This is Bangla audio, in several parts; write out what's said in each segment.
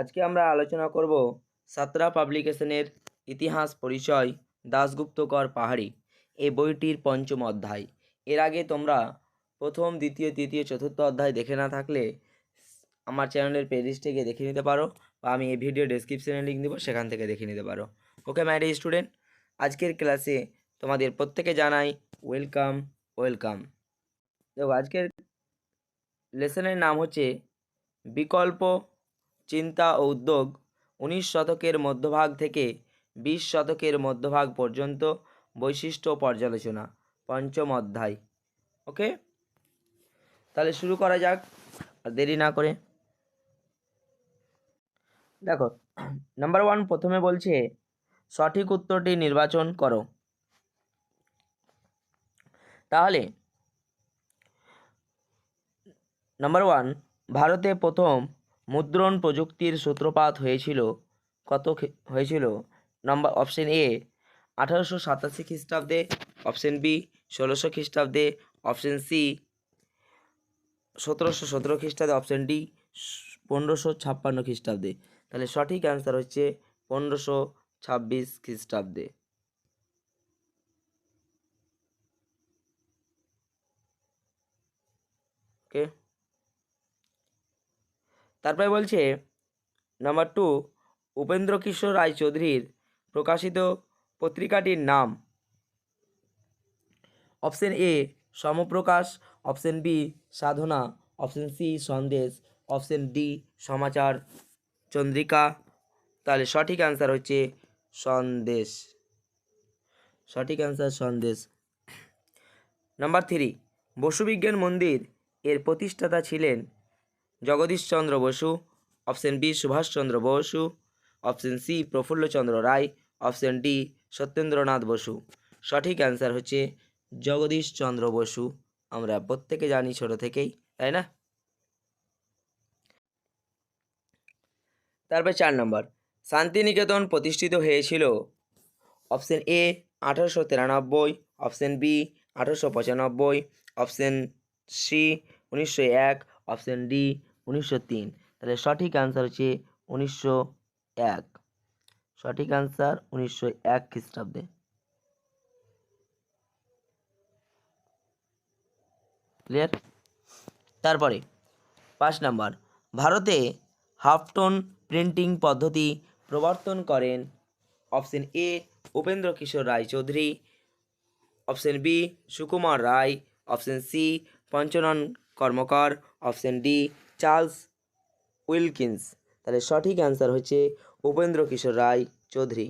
আজকে আমরা আলোচনা করব সাতরা পাবলিকেশনের ইতিহাস পরিচয় দাশগুপ্তকর পাহাড়ি এই বইটির পঞ্চম অধ্যায়। এর আগে তোমরা প্রথম, দ্বিতীয়, তৃতীয়, চতুর্থ অধ্যায় দেখে না থাকলে আমার চ্যানেলের প্লেলিস্ট থেকে দেখে নিতে পারো বা আমি এই ভিডিও ডেসক্রিপশনে লিঙ্ক দেবো, সেখান থেকে দেখে নিতে পারো। ওকে মাই ডে স্টুডেন্ট আজকের ক্লাসে তোমাদের প্রত্যেকে জানাই ওয়েলকাম ওয়েলকাম দেখো, আজকের লেসনের নাম হচ্ছে বিকল্প চিন্তা ও উদ্যোগ উনিশ শতকের মধ্যভাগ থেকে বিশ শতকের মধ্যভাগ পর্যন্ত বৈশিষ্ট্য পর্যালোচনা, পঞ্চম অধ্যায়। ওকে? তাহলে শুরু করা যাক, আর দেরি না করে। দেখো নাম্বার ওয়ান প্রথমে বলছে, সঠিক উত্তরটি নির্বাচন করো। তাহলে নাম্বার ওয়ান ভারতে প্রথম মুদ্রণ প্রযুক্তির সূত্রপাত হয়েছিল কত হয়েছিল? নাম্বার অপশন এ, আঠারোশো সাতাশি খ্রিস্টাব্দে। অপশন বি, ষোলোশো খ্রিস্টাব্দে। অপশন সি, সতেরোশো সতেরো খ্রিস্টাব্দে। অপশন ডি, পনেরোশো ছাপ্পান্ন খ্রিস্টাব্দে। তাহলে সঠিক অ্যান্সার হচ্ছে পনেরোশো ছাব্বিশ খ্রিস্টাব্দে। ওকে তারপরে বলছে নাম্বার টু উপেন্দ্র কিশোর রায়চৌধুরীর প্রকাশিত পত্রিকাটির নাম। Option A, Somprakash. Option B, Sadhana. Option C, Sandesh. Option D, Samachar Chandrika. তাহলে সঠিক অ্যান্সার হচ্ছে সন্দেশ। সঠিক answer Sandesh. Number three Basu Bigyan Mandir এর প্রতিষ্ঠাতা ছিলেন Jagadishchandra Basu option B Subhashchandra Basu option C Prafullachandra Ray option D Satyendranath Basu. সঠিক অ্যান্সার হচ্ছে জগদীশচন্দ্র বসু। আমরা প্রত্যেকে জানি ছোট থেকেই, তাই না? তারপর চার নম্বর, শান্তিনিকেতন প্রতিষ্ঠিত হয়েছিল অপশন এ আঠারোশো তিরানব্বই অপশন বি আঠারোশো পঁচানব্বই অপশন সি উনিশশো এক অপশন ডি উনিশশো তিন। তাহলে সঠিক অ্যান্সার হচ্ছে উনিশশো এক। সঠিক অ্যান্সার উনিশশো এক খ্রিস্টাব্দে। ক্লিয়ার তারপরে, পাঁচ নাম্বার। ভারতে হাফটন প্রিন্টিং পদ্ধতি প্রবর্তন করেন option A Upendra Kishore Raychaudhuri option B Sukumar Ray option C Panchanan Karmakar option D Charles Wilkins. তাহলে সঠিক অ্যান্সার হচ্ছে উপেন্দ্র কিশোর রায় চৌধুরী।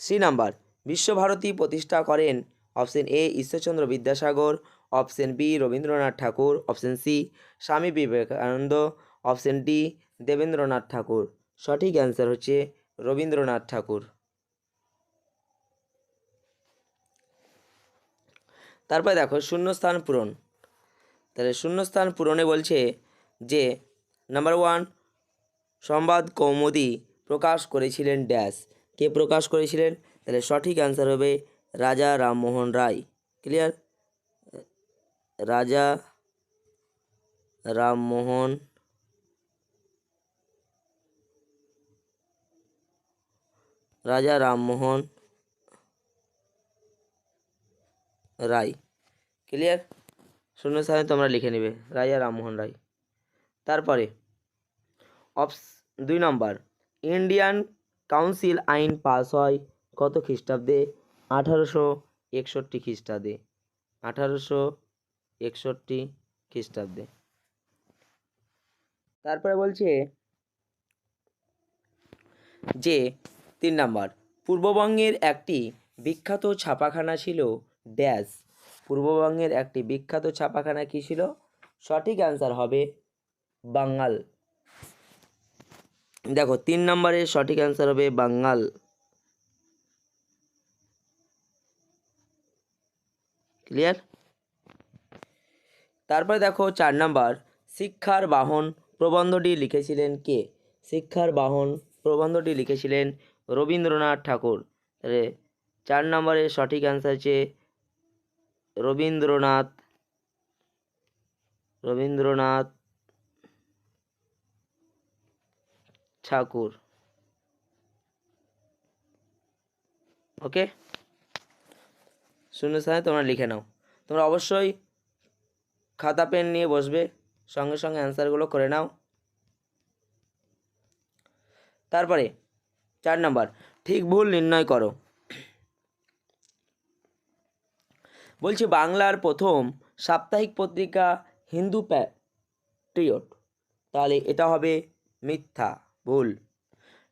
সি নাম্বার, বিশ্বভারতী প্রতিষ্ঠা করেন option A Ishwarchandra Vidyasagar, option B Rabindranath Thakur, option C Swami Vivekananda, option D Debendranath Thakur. সঠিক অ্যান্সার হচ্ছে রবীন্দ্রনাথ ঠাকুর। তারপরে দেখো শূন্যস্থান পূরণ। তাহলে শূন্যস্থান পূরণে বলছে যে নাম্বার ওয়ান সংবাদ কৌমুদি প্রকাশ করেছিলেন ড্যাশ। কে প্রকাশ করেছিলেন? তাহলে সঠিক অ্যান্সার হবে রাজা রামমোহন রায়। ক্লিয়ার রাজা রামমোহন রাজা রামমোহন রায়। ক্লিয়ার শূন্য স্থানে তোমরা লিখে নেবে রাজা রামমোহন রায়। তারপরে, অপস, দুই নম্বর, ইন্ডিয়ান কাউন্সিল আইন পাস হয় কত খ্রিস্টাব্দে? আঠারোশো একষট্টি খ্রিস্টাব্দে। আঠারোশো একষট্টি খ্রিস্টাব্দে। তারপরে বলছে যে, তিন নাম্বার, পূর্ববঙ্গের একটি বিখ্যাত ছাপাখানা ছিল ড্যাশ। পূর্ববঙ্গের একটি বিখ্যাত ছাপাখানা কী ছিল? সঠিক অ্যান্সার হবে বাঙ্গাল। দেখো, তিন নম্বরের সঠিক অ্যান্সার হবে বাঙ্গাল। ক্লিয়ার তারপরে দেখো, চার নম্বর, শিক্ষার বাহন প্রবন্ধটি লিখেছিলেন কে? শিক্ষার বাহন প্রবন্ধটি লিখেছিলেন রবীন্দ্রনাথ ঠাকুর। তাহলে চার নম্বরের সঠিক অ্যান্সার হচ্ছে রবীন্দ্রনাথ রবীন্দ্রনাথ ঠাকুর। ওকে শূন্য স্থানে তোমরা লিখে নাও। তোমরা অবশ্যই খাতা, পেন নিয়ে বসবে। সঙ্গে সঙ্গে অ্যান্সারগুলো করে নাও। তারপরে, চার নম্বর, ঠিক ভুল নির্ণয় করো। বলছি বাংলার প্রথম সাপ্তাহিক পত্রিকা হিন্দু প্যাট্রিয়ট। তাহলে এটা হবে মিথ্যা, ভুল।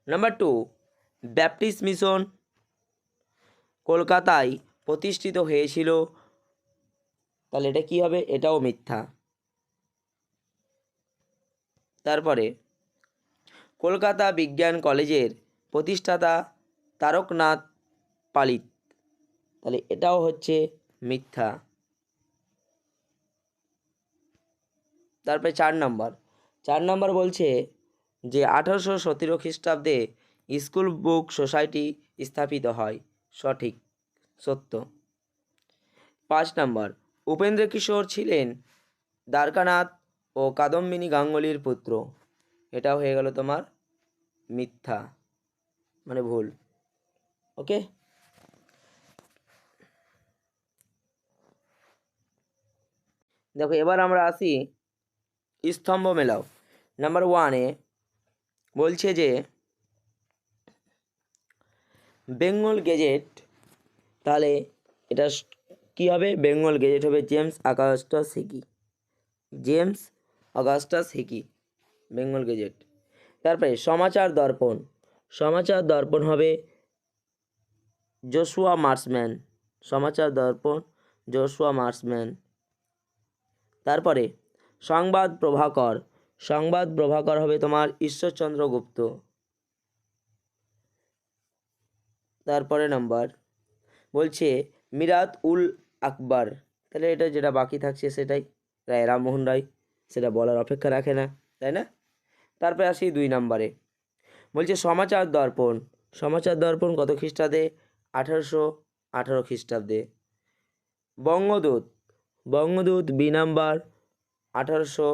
নাম্বার টু, ব্যাপটিস্ট মিশন কলকাতায় প্রতিষ্ঠিত হয়েছিল। তাহলে এটা কি হবে? এটাও মিথ্যা। তারপরে, কলকাতা বিজ্ঞান কলেজের প্রতিষ্ঠাতা তারকনাথ পালিত। তাহলে এটাও হচ্ছে মিথ্যা। তারপরে চার নম্বর। চার নম্বর বলছে যে, আঠারোশো সতেরো খ্রিস্টাব্দে স্কুল বুক সোসাইটি স্থাপিত হয়। সঠিক, সত্য। পাঁচ নম্বর, উপেন্দ্র কিশোর ছিলেন দ্বারকানাথ ও কাদম্বিনী গাঙ্গুলির পুত্র। এটা হয়ে গেল তোমার মিথ্যা মানে ভুল। ওকে? দেখো, এবার আমরা আসি স্তম্ভ মেলাও। নাম্বার ওয়ানে বলছে যে বেঙ্গল গেজেট তাহলে এটা কি হবে? বেঙ্গল গেজেট হবে James Augustus Hicky James Augustus Hicky Bengal gazette তারপরে সমাচার দর্পণ। সমাচার দর্পণ হবে জোশুয়া মার্সম্যান সমাচার দর্পণ জোশুয়া মার্সম্যান তারপরে, সংবাদ প্রভাকর। সংবাদ প্রভাকর হবে তোমার ঈশ্বরচন্দ্র গুপ্ত। তারপরে নাম্বার, বলছে, মিরাত উল আকবর। তাহলে এটা যেটা বাকি থাকছে সেটাই। রায় রামমোহন রায়, সেটা বলার অপেক্ষা রাখে না, তাই না? তারপরে আসি দুই নম্বরে। বলছে, সমাচার দর্পণ। সমাচার দর্পণ কত খ্রিস্টাব্দে? আঠারোশো আঠারো খ্রিস্টাব্দে। বঙ্গদূত বঙ্গদূত বি নাম্বার আঠারোশো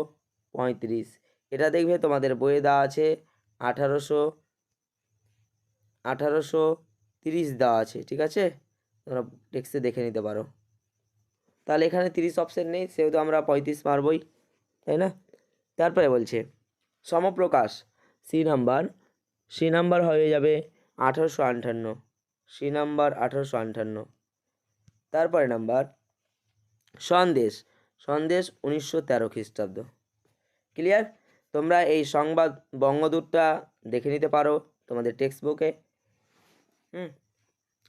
পঁয়ত্রিশ। এটা দেখবে তোমাদের বইয়ে দেওয়া আছে, আঠারোশো আঠারোশো তিরিশ দেওয়া আছে, ঠিক আছে? তোমরা টেক্সটে দেখে নিতে পারো। তাহলে এখানে তিরিশ অপশন নেই, সেহেতু আমরা পঁয়ত্রিশ মারবই, তাই না? তারপরে বলছে, Samprakash, C number C number হয়ে যাবে আঠারোশো আটান্ন সি নাম্বার আঠারোশো আটান্ন তারপরে নাম্বার সন্দেশ সন্দেশ উনিশশো তেরো খ্রিস্টাব্দ। ক্লিয়ার তোমরা এই সংবাদ বঙ্গদূতটা দেখে নিতে পারো তোমাদের টেক্সট বুকে হুম,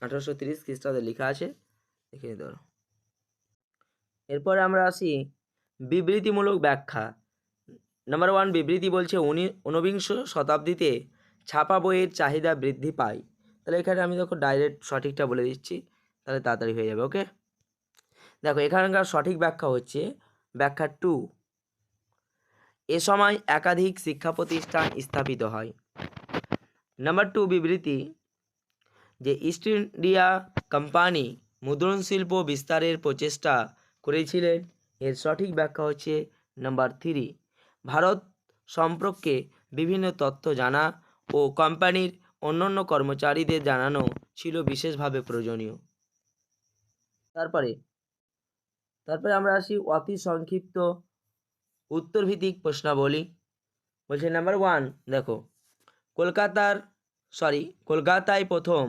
আঠারোশো তিরিশ খ্রিস্টাব্দে লেখা আছে, দেখে নিতে পারো। এরপরে আমরা আসি বিবৃতিমূলক ব্যাখ্যা। নাম্বার ওয়ান বিবৃতি বলছে উনি ঊনবিংশ শতাব্দীতে ছাপা বইয়ের চাহিদা বৃদ্ধি পায়। তাহলে এখানে আমি দেখো ডাইরেক্ট সঠিকটা বলে দিচ্ছি, তাহলে তাড়াতাড়ি হয়ে যাবে ওকে দেখো, এখানকার সঠিক ব্যাখ্যা হচ্ছে, ব্যাখ্যা টু এ সময় একাধিক শিক্ষা প্রতিষ্ঠান স্থাপিত হয়। নাম্বার টু বিবৃতি, যে ইস্ট ইন্ডিয়া কোম্পানি মুদ্রণ শিল্প বিস্তারের প্রচেষ্টা করেছিলেন, এর সঠিক ব্যাখ্যা হচ্ছে নাম্বার থ্রি ভারত সম্পর্কে বিভিন্ন তথ্য জানা ও কোম্পানির অন্যান্য কর্মচারীদের জানানো ছিল বিশেষভাবে প্রয়োজনীয়। তারপরে তারপরে আমরা আসি অতি সংক্ষিপ্ত উত্তরভিত্তিক প্রশ্নাবলী। বলছে নাম্বার ওয়ান দেখো, কলকাতার সরি কলকাতায় প্রথম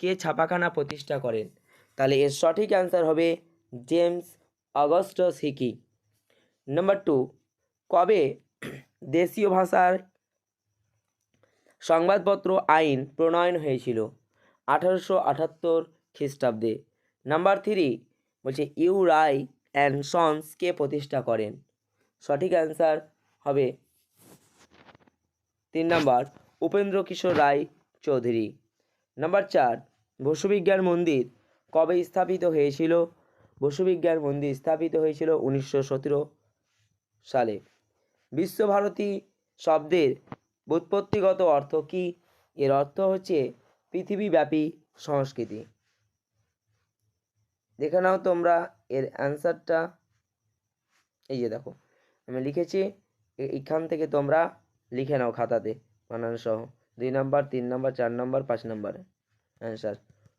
কে ছাপাখানা প্রতিষ্ঠা করেন? তাহলে এর সঠিক অ্যান্সার হবে James Augustus Hicky number two কবে দেশীয় ভাষার সংবাদপত্র আইন প্রণয়ন হয়েছিল? আঠারোশো আটাত্তর খ্রিস্টাব্দে। নাম্বার থ্রি বলছে ইউ রাই অ্যান্ড সন্স কে প্রতিষ্ঠা করেন? সঠিক অ্যান্সার হবে তিন নম্বর উপেন্দ্র কিশোর রায় চৌধুরী। নাম্বার চার বসুবিজ্ঞান মন্দির কবে স্থাপিত হয়েছিল? বসুবিজ্ঞান মন্দির স্থাপিত হয়েছিল উনিশশো সতেরো সালে। বিশ্বভারতী শব্দের ব্যুৎপত্তিগত অর্থ কী? এর অর্থ হচ্ছে পৃথিবীব্যাপী সংস্কৃতি। দেখে নাও তোমরা এর অ্যান্সারটা এই যে দেখো, আমি লিখেছি, এ- এইখান থেকে তোমরা লিখে নাও খাতাতে বানান সহ দুই নাম্বার, তিন নাম্বার, চার নাম্বার, পাঁচ number answer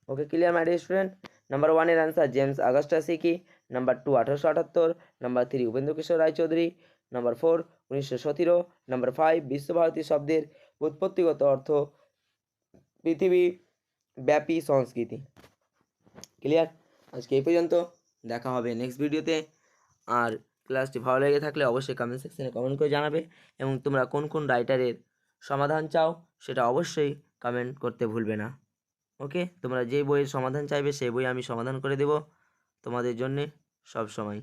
okay clear my dear student number ওয়ানের answer James Augustus Hicky number two আঠারোশো আটাত্তর। Number three Upendra Kishore Raychaudhuri. Number four উনিশশো সতেরো। নাম্বার ফাইভ বিশ্বভারতী শব্দের উৎপত্তিগত অর্থ, পৃথিবী ব্যাপী সংস্কৃতি। ক্লিয়ার আজকে এই পর্যন্ত, দেখা হবে নেক্সট ভিডিওতে আর ক্লাসটি ভালো লেগে থাকলে অবশ্যই কমেন্ট সেকশানে কমেন্ট করে জানাবে এবং তোমরা কোন কোন রাইটারের সমাধান চাও সেটা অবশ্যই কমেন্ট করতে ভুলবে না। ওকে তোমরা যে বইয়ের সমাধান চাইবে সেই বই আমি সমাধান করে দেব তোমাদের জন্যে সব সময়।